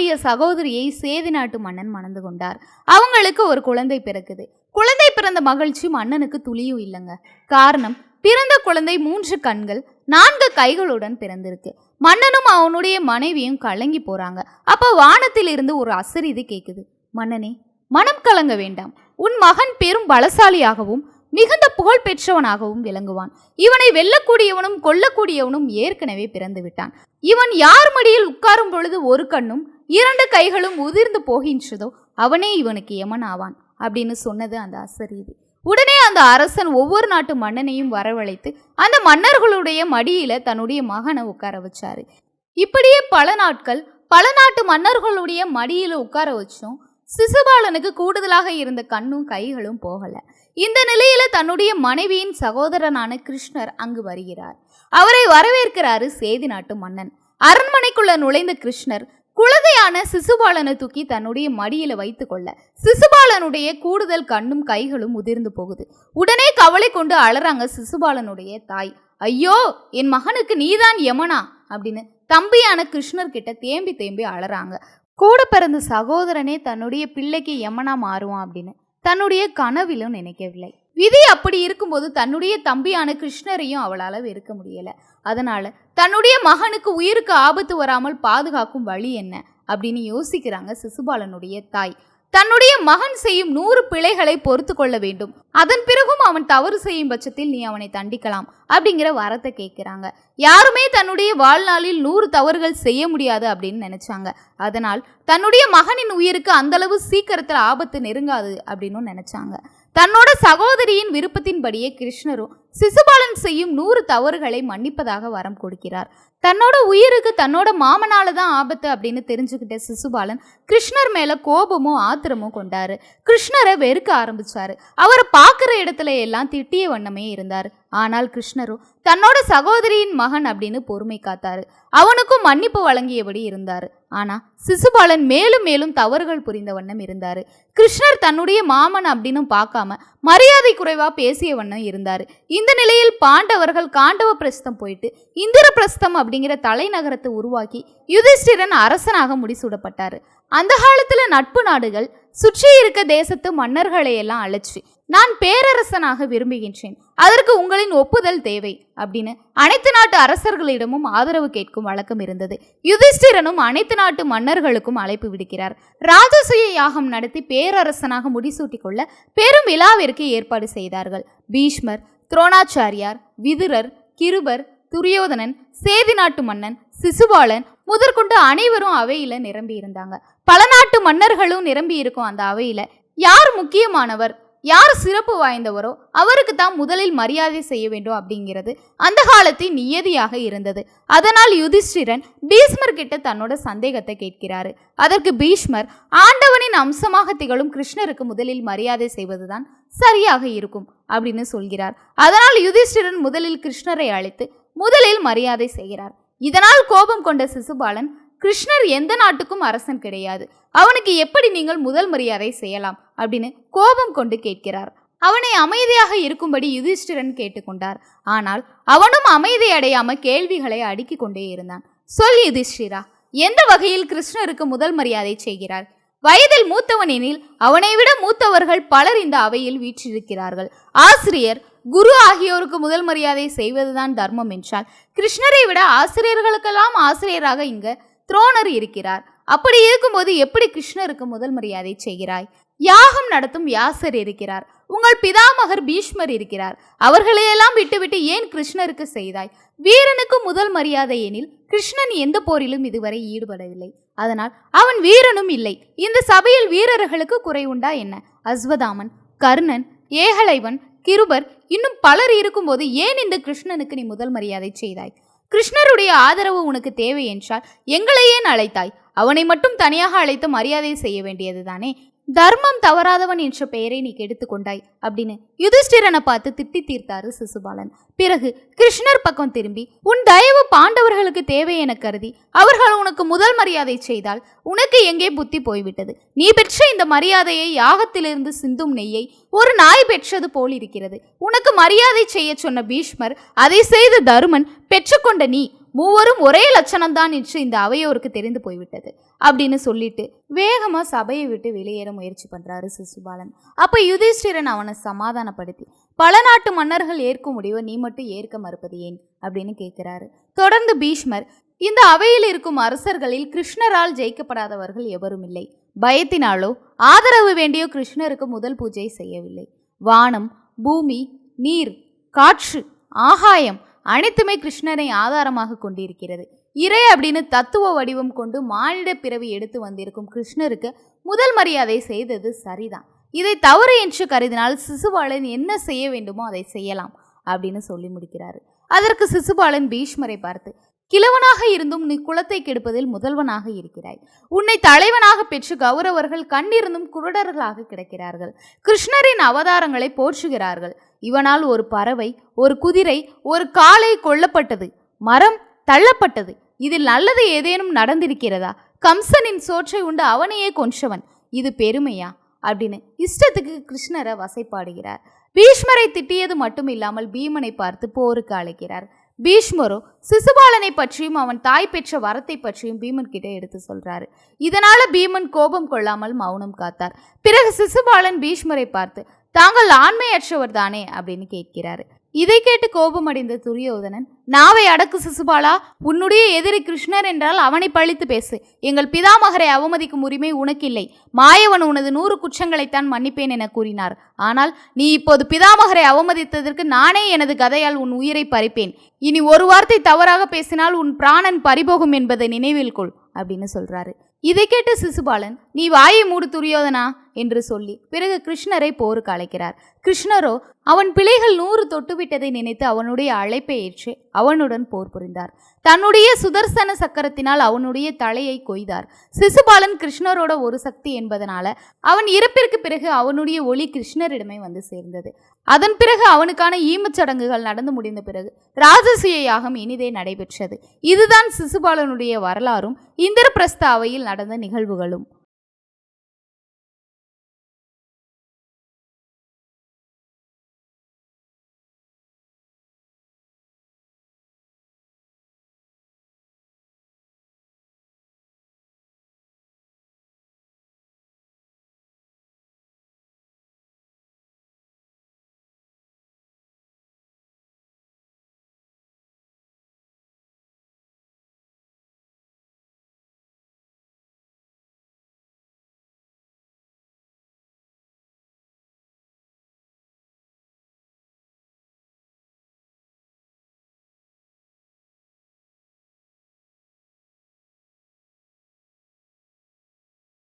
தன்னுடைய சகோதரியை சேதி நாட்டு மன்னன் மணந்து கொண்டார். அவங்களுக்கு ஒரு குழந்தை பிறக்குது. குழந்தை பிறந்த மகிழ்ச்சி மன்னனுக்கு துளியும் இல்லைங்க. காரணம் பிறந்த குழந்தை மூன்று கண்கள் நான்கு கைகளுடன் பிறந்திருக்கு. மன்னனும் அவனுடைய மனைவியும் கலங்கி போறாங்க. அப்போ வானத்தில் இருந்து ஒரு அசரீதி கேட்குது மன்னனே மனம் கலங்க வேண்டாம். உன் மகன் பெரும் பலசாலியாகவும் மிகுந்த புகழ் பெற்றவனாகவும் விளங்குவான். இவனை வெல்லக்கூடியவனும் கொல்லக்கூடியவனும் ஏற்கனவே பிறந்து விட்டான். இவன் யார் மடியில் உட்காரும் பொழுது ஒரு கண்ணும் இரண்டு கைகளும் உதிர்ந்து போகின்றதோ அவனே இவனுக்கு யமன் ஆவான் அப்படின்னு சொன்னது அந்த அசரீதி உடனே அந்த அரசன் ஒவ்வொரு நாட்டு மன்னனையும் வரவழைத்து அந்த மன்னர்களுடைய மடியில தன்னுடைய மகனை உட்கார வச்சாரு. இப்படியே பல நாட்கள் பல நாட்டு மன்னர்களுடைய மடியில உட்கார வச்சும் சிசுபாலனுக்கு கூடுதலாக இருந்த கண்ணும் கைகளும் போகலை. இந்த நிலையில தன்னுடைய மனைவியின் சகோதரனான கிருஷ்ணர் அங்கு வருகிறார். அவரை வரவேற்கிறாரு சேதி நாட்டு மன்னன். அரண்மனைக்குள்ள நுழைந்த கிருஷ்ணர் குழந்தையான சிசுபாலனை தூக்கி தன்னுடைய மடியில வைத்துக்கொள்ள சிசுபாலனுடைய கூடுதல் கண்ணும் கைகளும் உதிர்ந்து போகுது. உடனே கவலை கொண்டு அலறாங்க சிசுபாலனுடைய தாய். ஐயோ என் மகனுக்கு நீதான் யமனா? அப்படின்னு தம்பியான கிருஷ்ணர் கிட்ட தேம்பி தேம்பி அலறாங்க. கூட பிறந்த சகோதரனே தன்னுடைய பிள்ளைக்கு யமனா மாறுவான் அப்படின்னு தன்னுடைய கனவிலும் நினைக்கவில்லை. விதி அப்படி இருக்கும்போது தன்னுடைய தம்பியான கிருஷ்ணரையும் அவளால் வெறுக்க முடியல. அதனால தன்னுடைய மகனுக்கு உயிருக்கு ஆபத்து வராமல் பாதுகாக்கும் வழி என்ன? அப்படின்னு யோசிக்கிறாங்க சிசுபாலனுடைய தாய். தன்னுடைய மகன் செய்யும் நூறு பிழைகளை பொறுத்து கொள்ள வேண்டும். அதன் பிறகும் அவன் தவறு செய்யும் பட்சத்தில் நீ அவனை தண்டிக்கலாம் அப்படிங்கிற வரத்தை கேட்குறாங்க. யாருமே தன்னுடைய வாழ்நாளில் நூறு தவறுகள் செய்ய முடியாது அப்படின்னு நினைச்சாங்க. அதனால் தன்னுடைய மகனின் உயிருக்கு அந்தளவு சீக்கிரத்தில் ஆபத்து நெருங்காது அப்படின்னு நினைச்சாங்க. தன்னோட சகோதரியின் விருப்பத்தின்படியே கிருஷ்ணரும் சிசுபாலன் செய்யும் நூறு தவறுகளை மன்னிப்பதாக வரம் கொடுக்கிறார். தன்னோட உயிருக்கு தன்னோட மாமனால தான் ஆபத்து அப்படின்னு தெரிஞ்சுக்கிட்ட சிசுபாலன் கிருஷ்ணர் மேல கோபமும் ஆத்திரமும் கொண்டாரு. கிருஷ்ணரை வெறுக்க ஆரம்பிச்சாரு. அவரை பார்க்குற இடத்துல எல்லாம் திட்டிய வண்ணமே இருந்தார். ஆனால் கிருஷ்ணரும் தன்னோட சகோதரியின் மகன் அப்படின்னு பொறுமை காத்தாரு. அவனுக்கும் மன்னிப்பு வழங்கியபடி இருந்தார். ஆனா சிசுபாலன் மேலும் மேலும் தவறுகள் புரிந்த வண்ணம் இருந்தார். கிருஷ்ணர் தன்னுடைய மாமன் அப்படின்னு பார்க்காம மரியாதை குறைவா பேசிய வண்ணம் இருந்தார். இந்த நிலையில் பாண்டவர்கள் காண்டவ பிரஸ்தம் போயிட்டு இந்திர பிரஸ்தம் அப்படிங்கிற தலைநகரத்தை உருவாக்கி யுதிஷ்டிரன் அரசனாக முடிசூடப்பட்டார். அந்த காலத்துல நட்பு நாடுகள் சுற்றி இருக்க தேசத்து மன்னர்களை எல்லாம் அழைச்சி நான் பேரரசனாக விரும்புகின்றேன். அதற்கு உங்களின் ஒப்புதல் தேவை அப்படின்னு அனைத்து நாட்டு அரசர்களிடமும் ஆதரவு கேட்கும் வழக்கம் இருந்தது. யுதிஷ்டிரனும் அனைத்து நாட்டு மன்னர்களுக்கும் அழைப்பு விடுக்கிறார். ராஜசூய யாகம் நடத்தி பேரரசனாக முடிசூட்டிக் கொள்ள பெரும் விழாவிற்கு ஏற்பாடு செய்தார்கள். பீஷ்மர் துரோணாச்சாரியார் விதுரர் கிருபர் துரியோதனன் சேதி நாட்டு மன்னன் சிசுபாலன் முதற்கொண்டு அனைவரும் அவையில நிரம்பி இருந்தாங்க பல நாட்டு மன்னர்களும் நிரம்பி இருக்கும் அந்த அவையில யார் முக்கியமானவர்? யார் சிறப்பு வாய்ந்தவரோ அவருக்கு தான் முதலில் மரியாதை செய்ய வேண்டும் அப்படிங்கிறது அந்த காலத்தின் நியதியாக இருந்தது. அதனால் யுதிஷ்டிரன் பீஷ்மர் கிட்ட தன்னோட சந்தேகத்தை கேட்கிறாரு. அதற்கு பீஷ்மர் ஆண்டவனின் அம்சமாக திகழும் கிருஷ்ணருக்கு முதலில் மரியாதை செய்வதுதான் சரியாக இருக்கும் அப்படின்னு சொல்கிறார். அதனால் யுதிஷ்டிரன் முதலில் கிருஷ்ணரை அழைத்து முதலில் மரியாதை செய்கிறார். இதனால் கோபம் கொண்ட சிசுபாலன் கிருஷ்ணர் எந்த நாட்டுக்கும் அரசன் கிடையாது. அவனுக்கு எப்படி நீங்கள் முதல் மரியாதை செய்யலாம்? அப்படின்னு கோபம் கொண்டு கேட்கிறார். அவனை அமைதியாக இருக்கும்படி யுதிஷ்டிரன் கேட்டுக்கொண்டார். ஆனால் அவனும் அமைதி அடையாம கேள்விகளை அடுக்கிக் கொண்டே இருந்தான். சொல் யுதிஷ்டிரா எந்த வகையில் கிருஷ்ணருக்கு முதல் மரியாதை செய்கிறார்? வயதில் மூத்தவன் எனில் அவனை விட மூத்தவர்கள் பலர் இந்த அவையில் வீற்றிருக்கிறார்கள். ஆசிரியர் குரு ஆகியோருக்கு முதல் மரியாதை செய்வதுதான் தர்மம் என்றால் கிருஷ்ணரை விட ஆசிரியர்களுக்கெல்லாம் ஆசிரியராக இங்க துரோணர் இருக்கிறார். அப்படி இருக்கும்போது எப்படி கிருஷ்ணருக்கு முதல் மரியாதை செய்கிறாய்? யாகம் நடத்தும் வியாசர் இருக்கிறார். உங்கள் பிதாமகர் பீஷ்மர் இருக்கிறார். அவர்களையெல்லாம் விட்டுவிட்டு ஏன் கிருஷ்ணருக்கு செய்தாய்? வீரனுக்கு முதல் மரியாதை எனில் கிருஷ்ணன் எந்த போரிலும் இதுவரை ஈடுபடவில்லை. அதனால் அவன் வீரனும் இல்லை. இந்த சபையில் வீரர்களுக்கு குறை உண்டா என்ன? அஸ்வதாமன் கர்ணன் ஏகலைவன் கிருபர் இன்னும் பலர் இருக்கும்போது ஏன் இந்த கிருஷ்ணனுக்கு நீ முதல் மரியாதை செய்தாய்? கிருஷ்ணருடைய ஆதரவு உனக்கு தேவை என்றால் எங்களை ஏன் அழைத்தாய். அவனை மட்டும் தனியாக அழைத்து மரியாதை செய்ய வேண்டியதுதானே? தர்மம் தவறாதவன் என்ற பெயரை நீ கெடுத்து கொண்டாய் அப்படின்னு யுதிஷ்டிரனை பார்த்து திட்டி தீர்த்தாரு சிசுபாலன். பிறகு கிருஷ்ணர் பக்கம் திரும்பி உன் தயவு பாண்டவர்களுக்கு தேவை என கருதி அவர்கள் உனக்கு முதல் மரியாதை செய்தால் உனக்கு எங்கே புத்தி போய்விட்டது? நீ பெற்ற இந்த மரியாதையை யாகத்திலிருந்து சிந்தும் நெய்யை ஒரு நாய் பெற்றது போல் இருக்கிறது. உனக்கு மரியாதை செய்ய சொன்ன பீஷ்மர் அதை செய்த தருமன் பெற்றுக்கொண்ட நீ மூவரும் ஒரே லட்சணம்தான் என்று இந்த அவையோருக்கு தெரிந்து போய்விட்டது. அப்படின்னு சொல்லிட்டு வேகமாக சபையை விட்டு வெளியேற முயற்சி பண்ணுறாரு சிசுபாலன் அப்போ யுதிஷ்டிரன் அவனை சமாதானப்படுத்தி பல நாட்டு மன்னர்கள் ஏற்கும் முடிவை நீ மட்டும் ஏற்க மறுப்பது ஏன்? அப்படின்னு கேட்குறாரு. தொடர்ந்து பீஷ்மர் இந்த அவையில் இருக்கும் அரசர்களில் கிருஷ்ணரால் ஜெயிக்கப்படாதவர்கள் எவரும் இல்லை. பயத்தினாலோ ஆதரவு வேண்டியோ கிருஷ்ணருக்கு முதல் பூஜை செய்யவில்லை. வானம் பூமி நீர் காற்று ஆகாயம் அனைத்துமே கிருஷ்ணரை ஆதாரமாக கொண்டிருக்கிறது. இறை அப்படின்னு தத்துவ வடிவம் கொண்டு மானிட பிறவி எடுத்து வந்திருக்கும் கிருஷ்ணருக்கு முதல் மரியாதை செய்தது சரிதான். இதை தவறு என்று கருதினால் சிசுபாலன் என்ன செய்ய வேண்டுமோ அதை செய்யலாம் அப்படின்னு சொல்லி முடிக்கிறாரு. அதற்கு சிசுபாலன் பீஷ்மரை பார்த்து கிழவனாக இருந்தும் நீ குலத்தை கெடுப்பதில் முதல்வனாக இருக்கிறாய். உன்னை தலைவனாக பெற்று கௌரவர்கள் கண்ணிருந்தும் குருடர்களாக கிடக்கிறார்கள். கிருஷ்ணரின் அவதாரங்களை போற்றுகிறார்கள். இவனால் ஒரு பறவை ஒரு குதிரை ஒரு காளை கொல்லப்பட்டது. மரம் தள்ளப்பட்டது. இதில் நல்லது ஏதேனும் நடந்திருக்கிறதா? கம்சனின் சோற்றை உண்டு அவனையே கொன்றவன். இது பெருமையா? அப்படின்னு இஷ்டத்துக்கு கிருஷ்ணரை வசைப்பாடுகிறார் பீஷ்மரை திட்டியது மட்டும் இல்லாமல் பீமனை பார்த்து போருக்கு அழைக்கிறார். பீஷ்மரோ சிசுபாலனை பற்றியும் அவன் தாய் பெற்ற வரத்தை பற்றியும் பீமன் கிட்ட எடுத்து சொல்றாரு. இதனால பீமன் கோபம் கொள்ளாமல் மௌனம் காத்தார். பிறகு சிசுபாலன் பீஷ்மரை பார்த்து தாங்கள் ஆண்மையற்றவர் தானே அப்படின்னு கேட்கிறாரு. இதை கேட்டு கோபமடைந்த துரியோதனன் நாவை அடக்கு சிசுபாலா உன்னுடைய எதிரி கிருஷ்ணர் என்றால் அவனை பழித்து பேசு. எங்கள் பிதாமகரை அவமதிக்கும் உரிமை உனக்கில்லை. மாயவன் உனது நூறு குற்றங்களைத்தான் மன்னிப்பேன் என கூறினார். ஆனால் நீ இப்போது பிதாமகரை அவமதித்ததற்கு நானே எனது கதையால் உன் உயிரை பறிப்பேன். இனி ஒரு வார்த்தை தவறாக பேசினால் உன் பிராணன் பறிபோகும் என்பதை நினைவில் கொள் அப்படின்னு சொல்றாரு. இதை கேட்டு சிசுபாலன் நீ வாயை மூடு துரியோதனா என்று சொல்லி பிறகு கிருஷ்ணரை போருக்கு அழைக்கிறார். கிருஷ்ணரோ அவன் பிழைகள் நூறு தொட்டுவிட்டதை நினைத்து அவனுடைய அழைப்பை ஏற்று அவனுடன் போர் புரிந்தார். தன்னுடைய சுதர்சன சக்கரத்தினால் அவனுடைய தலையை கொய்தார். சிசுபாலன் கிருஷ்ணரோட ஒரு சக்தி என்பதனால அவன் இறப்பிற்கு பிறகு அவனுடைய ஒளி கிருஷ்ணரிடமே வந்து சேர்ந்தது. அதன் பிறகு அவனுக்கான ஈமச் சடங்குகள் நடந்து முடிந்த பிறகு ராஜசூய யாகம் இனிதே நடைபெற்றது. இதுதான் சிசுபாலனுடைய வரலாறும் இந்திரபிரஸ்த அவையில் நடந்த நிகழ்வுகளும்.